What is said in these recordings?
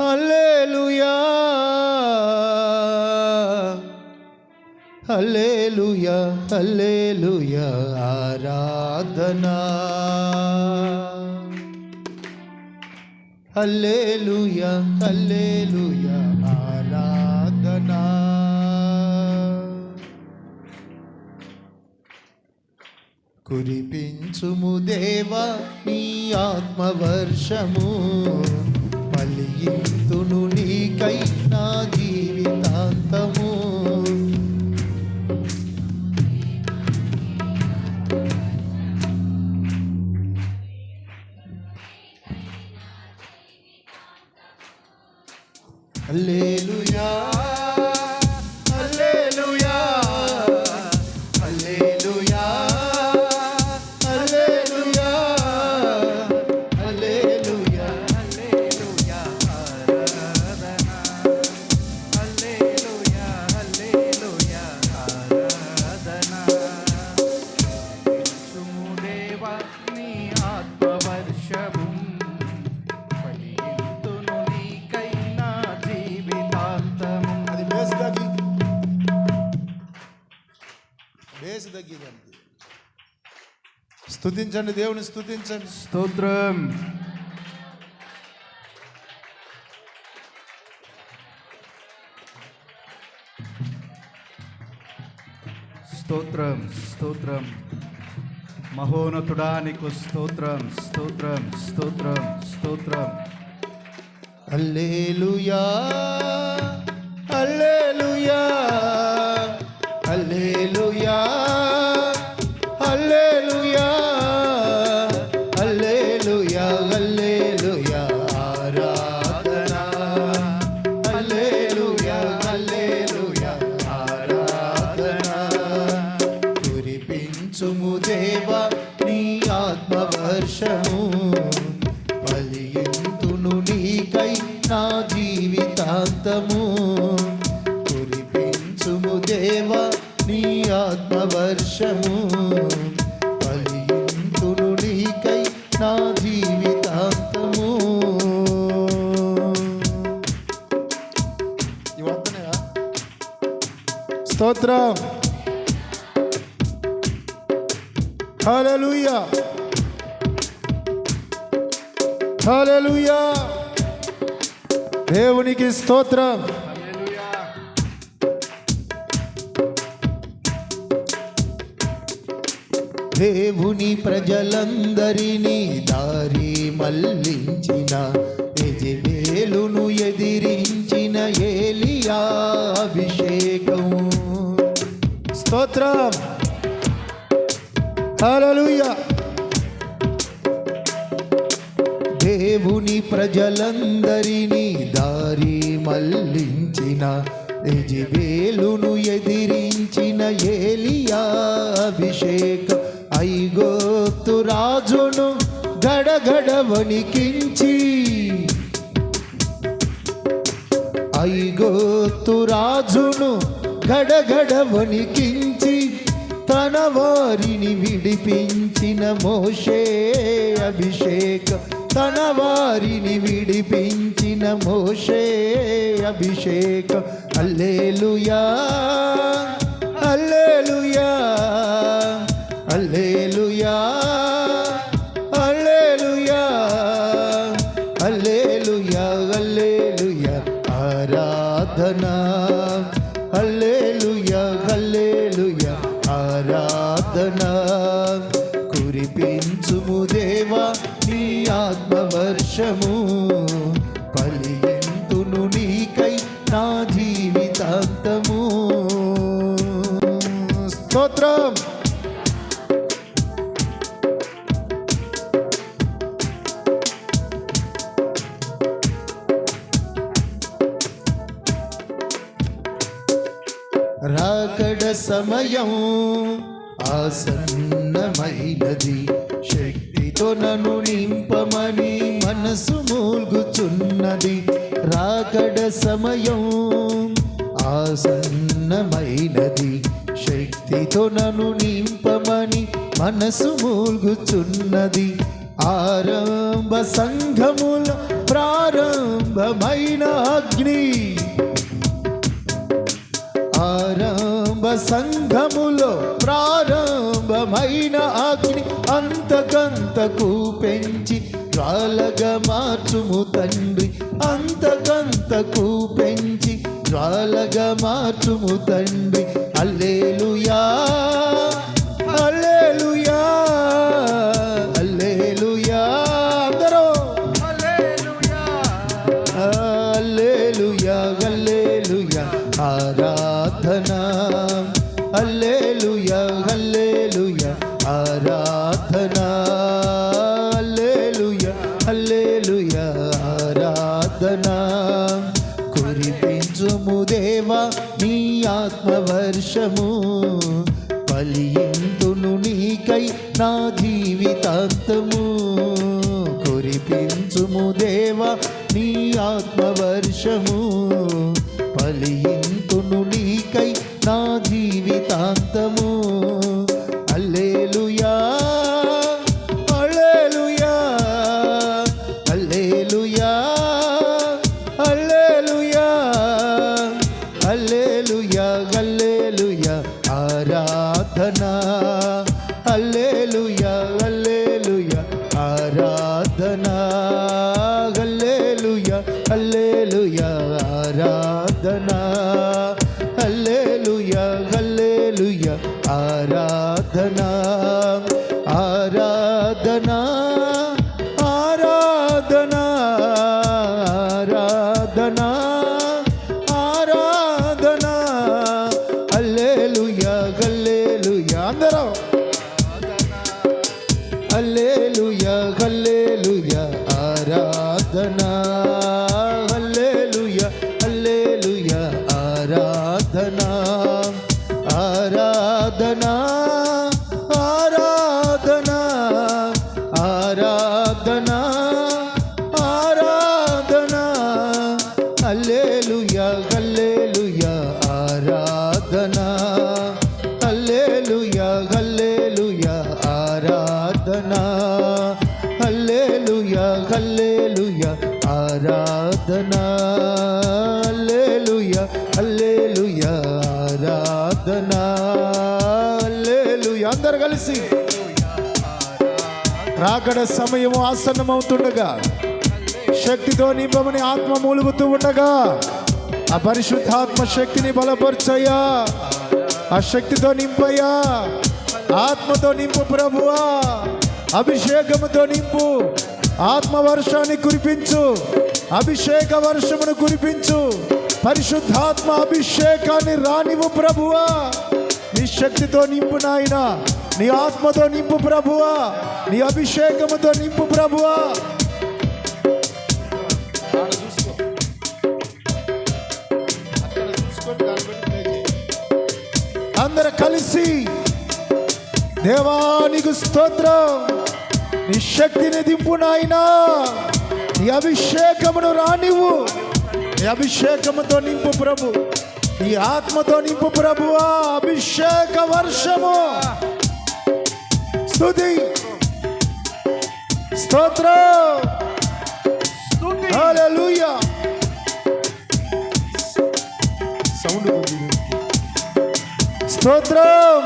హల్లెలూయా. హల్లెలూయా హల్లెలూయా ఆరాధనా. హల్లెలూయా హల్లెలూయా ఆరాధనా. కురిపించుము దేవా నీ ఆత్మవర్షము. పలియింతును స్తుతించండి దేవుని స్తుతించండి స్తోత్రం. స్తోత్రం స్తోత్రం. మహోన్నతుడా నీకు స్తోత్రం స్తోత్రం స్తోత్రం స్తోత్రం. హల్లెలూయా హల్లెలూయా స్తోత్రం హల్లెలూయా హల్లెలూయా దేవునికి స్తోత్రం దేవుని ప్రజలందరినీ దారి మళ్ళించిన ప్రజలందరినీ దారి మళ్ళించిన యజబేలును ఎదిరించిన ఏలియా అభిషేక ఐగోత్తు రాజును గడగడ వణికించి ఐగోత్తు రాజును గడగడ వణికించి తన వారిని విడిపించిన మోషే అభిషేక. తన వారిని విడిపించిన మోషే అభిషేక. అల్లేలుయా అల్లేలుయా అల్లేలుయా అల్లేలుయా అల్లేలుయా అల్లేలుయా ఆరాధనా ఆత్మవర్షము పలియంతును నీకై నా జీవితాంతము? స్తోత్రం. రాకడ సమయం ఆసన్నమైనది శక్తి శక్తితో నన్ను నింపమని మనసు మూల్గుచున్నది. రాకడ సమయం ఆసన్నమైనది. శక్తితో నన్ను నింపమని మనసు మూల్గుచున్నది. ఆరంభ సంఘముల ప్రారంభమైన అగ్ని. ఆరంభ సంఘములో ప్రారంభమైన అగ్ని అంతకంతకు పెంచి జ్వాలగా మార్చుము తండ్రి. అంతకంతకు పెంచి జ్వాలగా మార్చుము తండ్రి. అల్లేలుయా అల్లేలుయా అల్లేలుయా అందరూ అల్లేలుయా అల్లేలుయా ఆరాధనా వర్షము పలియింతును నీకై నా జీవితాంతము. కురిపించుము దేవా నీ ఆత్మవర్షము పలియింతును నీకై నా జీవితాంతము. ఆరాధన ఆరాధనా ఆరాధనా ఆరాధనా ఆరాధనా ఆరాధనా. అల్లేలుయ గల్లేలుయ ఆరాధనా. అల్లేలుయ గల్లేలుయ ఆరాధనా. అల్లేలుయ గల్లేలుయ ఆరాధనా. అల్లేలుయ అల్లే ఆరాధన లేలు అందరు కలిసి. రాకడ సమయం ఆసన్నమవుతుండగా శక్తితో నింపమని ఆత్మ మూలుగుతూ ఉండగా ఆ పరిశుద్ధాత్మ శక్తిని బలపరచయ్యా. ఆ శక్తితో నింపయ్యా. ఆత్మతో నింపు ప్రభువా. అభిషేకముతో నింపు. ఆత్మ వర్షాన్ని కురిపించు. అభిషేక వర్షమును కురిపించు. పరిశుద్ధాత్మ అభిషేకాన్ని రానివ్వు ప్రభువా. నీ శక్తితో నింపు నాయన నీ ఆత్మతో నింపు ప్రభువా నీ అభిషేకముతో నింపు ప్రభువా. అందరు కలిసి దేవానికి స్తోత్రం. నీ శక్తిని దింపు నాయనా. నీ అభిషేకమును రానివ్వు. నీ అభిషేకముతో నింపు ప్రభు. నీ ఆత్మతో నింపు ప్రభువా అభిషేక వర్షము. స్తుతి. స్తోత్రం. సౌండ్ స్తోత్రం.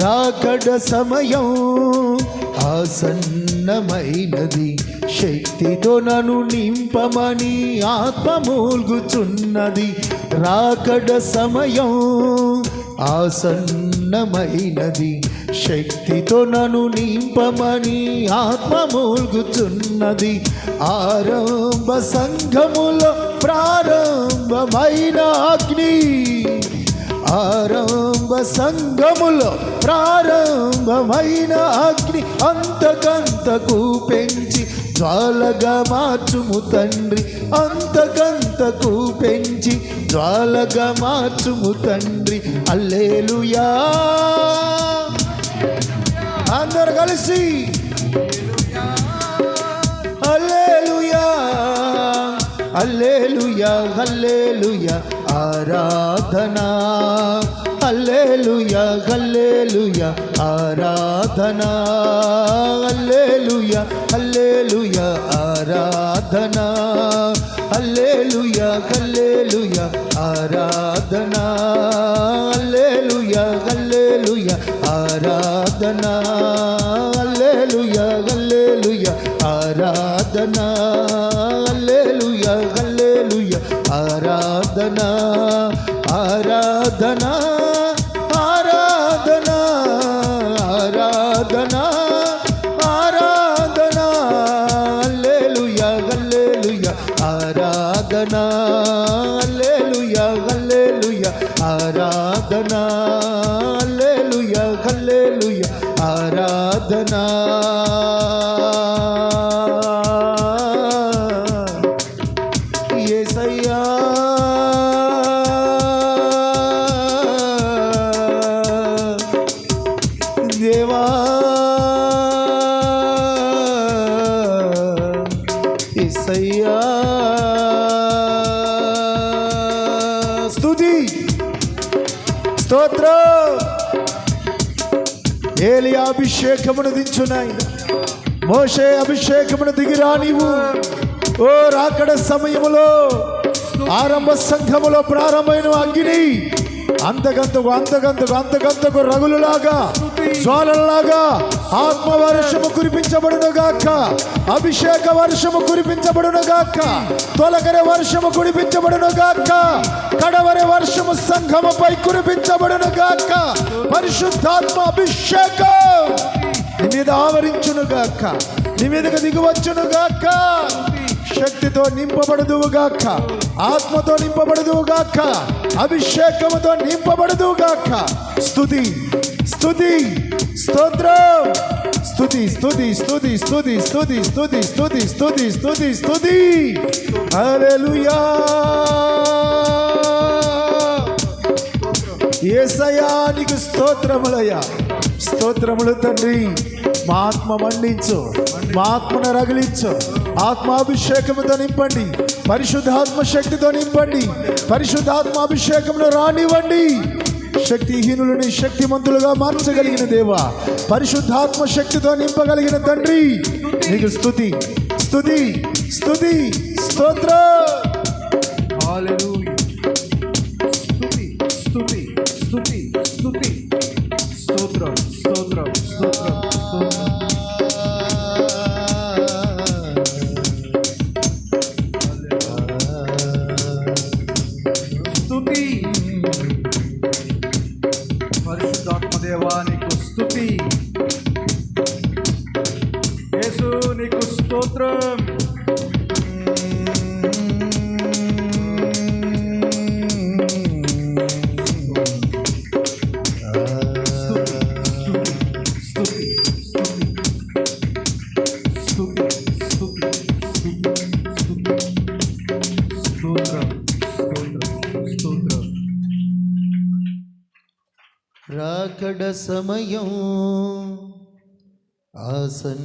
రాకడ సమయం ఆసన్నమైనది. శక్తితో నన్ను నింపమని ఆత్మ మూల్గుచున్నది. రాకడ సమయం ఆసన్నమైనది. శక్తితో నన్ను నింపమని ఆత్మ మూల్గుచున్నది. ఆరంభ సంఘములో ప్రారంభమైన అగ్ని. ఆరంభ సంఘములో ప్రారంభమైన అగ్ని అంతకంతకు పెంచి జ్వాలగా మార్చుము తండ్రి అంతకంతకు పెంచి జ్వాలగా మార్చుము తండ్రి. అల్లేలుయా అందరు కలిసి. అల్లేలుయా అల్లేలుయా అల్లేలుయా ఆరాధనా. హల్లెలూయా హల్లెలూయా ఆరాధన హల్లెలూయా హల్లెలూయా ఆరాధన హల్లెలూయా హల్లెలూయా ఆరాధన హల్లెలూయా హల్లెలూయా ఆరాధన హల్లెలూయా హల్లెలూయా ఆరాధన. హల్లెలూయా ఆరాధన హల్లెలూయా హల్లెలూయా ఆరాధన. స్తోత్రం. ఏలి అభిషేకమును దించున్నాయి మోషే అభిషేకమును దిగిరా నీవు. ఓ రాకడ సమయములో ఆరంభ సంఘములో ప్రారంభమైన అగ్ని అంతకంతకు అంతకంతకు అంతకంతకు రగులులాగా జ్వాలలాగా ఆత్మవర్షము కురిపించబడును గాక అభిషేక వర్షము కురిపించబడును గాక. తొలకరి వర్షము కురిపించబడును గాక. కడవరి వర్షము సంఘముపై కురిపించబడును గాక. పరిశుద్ధాత్మ అభిషేకం నీ మీద ఆవరించును గాక. నీ మీదకు దిగువచ్చును గాక. శక్తితో నింపబడదువు గాక. ఆత్మతో నింపబడదువు గాక. అభిషేకముతో నింపబడదువు గాక. స్తుతి స్తుతి స్తోత్రం. స్తుతి స్తుతి స్తుతి స్తుతి స్తుతి స్తుతి స్తుతి స్తుతి స్తుతి స్తుతి హల్లెలూయా ఏసయా నీకు స్తోత్రములయ్యా. స్తోత్రములు తండ్రి మా ఆత్మ మండించు మా ఆత్మను రగిలించు. ఆత్మాభిషేకముతో నింపండి పరిశుద్ధాత్మ శక్తితో నింపండి పరిశుద్ధాత్మ రానివ్వండి. శక్తిహీనులని శక్తిమంతులుగా మార్చగలిగిన దేవ పరిశుద్ధాత్మ శక్తితో నింపగలిగిన తండ్రి. నీకు స్థుతి స్థుతి స్థుతి స్తోత్ర. స్థుతి స్థుతి స్థుతి స్థుతి రాకడ సమయం ఆసన్నమైనది.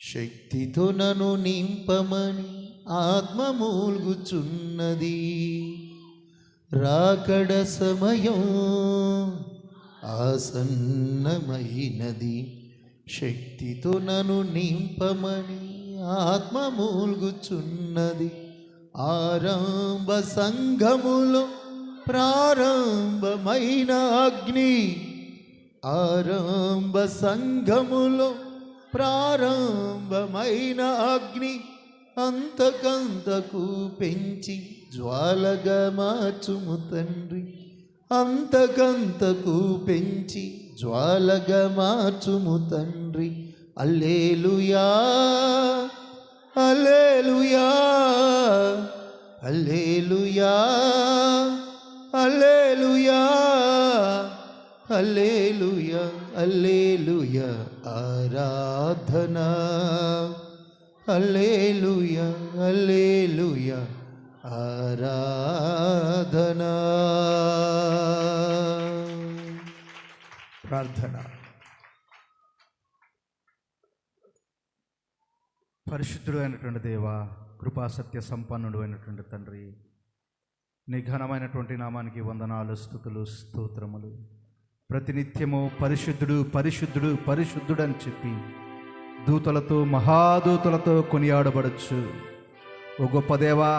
శక్తితో నన్ను నింపమని ఆత్మ మూల్గుచున్నది. రాకడ సమయం ఆసన్నమైనది. శక్తితో నన్ను నింపమని ఆత్మ మూల్గుచున్నది. ఆరంభ సంఘములో ప్రారంభమైన అగ్ని ఆరంభ సంఘములో ప్రారంభమైన అగ్ని అంతకంతకు పెంచి జ్వాలగా మార్చుము తండ్రి. అంతకంతకు పెంచి జ్వాలగా మార్చుము తండ్రి. Alleluia alleluia alleluia. Alleluia alleluia alleluia ఆరాధన అల్లేలుయ అల్లేలుయ ఆరాధన ప్రార్థన పరిశుద్ధుడు అయినటువంటి దేవ కృపాసత్య సంపన్నుడు అయినటువంటి తండ్రి నీ ఘనమైనటువంటి నామానికి వందనాలు స్థుతులు స్తోత్రములు. ప్రతినిత్యము పరిశుద్ధుడు పరిశుద్ధుడు పరిశుద్ధుడు అని చెప్పి దూతలతో మహాదూతలతో కొనియాడబడచ్చు. ఓ గొప్ప దేవా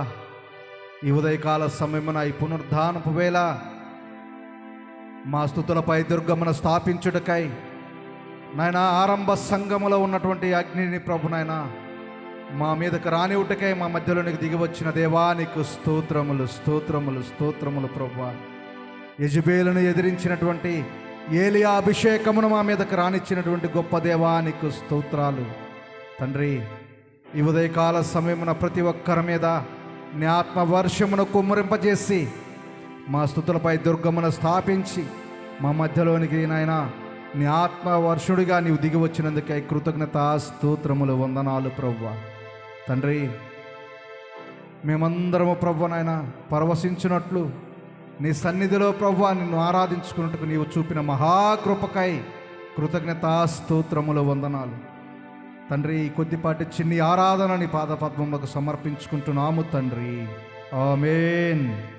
ఈ ఉదయకాల సమయమున ఈ పునరుద్ధానపు వేళ మా స్థుతులపై దుర్గమున స్థాపించుటకై నాయన ఆరంభ సంఘములో ఉన్నటువంటి అగ్నిని ప్రభు నాయన మా మీదకు రానివుటకై మా మధ్యలోనికి దిగి వచ్చిన దేవా నీకు స్తోత్రములు స్తోత్రములు స్తోత్రములు ప్రభా యజబేలను ఎదిరించినటువంటి ఏలియా అభిషేకమును మా మీదకు రానిచ్చినటువంటి గొప్ప దేవా నీకు స్తోత్రాలు. తండ్రి ఈ ఉదయకాల సమయమున ప్రతి ఒక్కరి మీద నీ ఆత్మ వర్షమును కుమ్మరింపజేసి మా స్థుతులపై దుర్గమును స్థాపించి మా మధ్యలోనికి నాయన నీ ఆత్మ వర్షుడిగా నీవు దిగి వచ్చినందుకై కృతజ్ఞత స్తోత్రములు వందనాలు ప్రవ్వా. తండ్రి మేమందరము ప్రభు నాయన పరవశించినట్లు నీ సన్నిధిలో ప్రభు నిన్ను ఆరాధించుకున్నట్టుకు నీవు చూపిన మహాకృపకై కృతజ్ఞతాస్తోత్రములు వందనాలు. తండ్రి కొద్దిపాటి చిన్ని ఆరాధన నీ పాదపద్మములకు సమర్పించుకుంటున్నాము తండ్రి. ఆమెన్.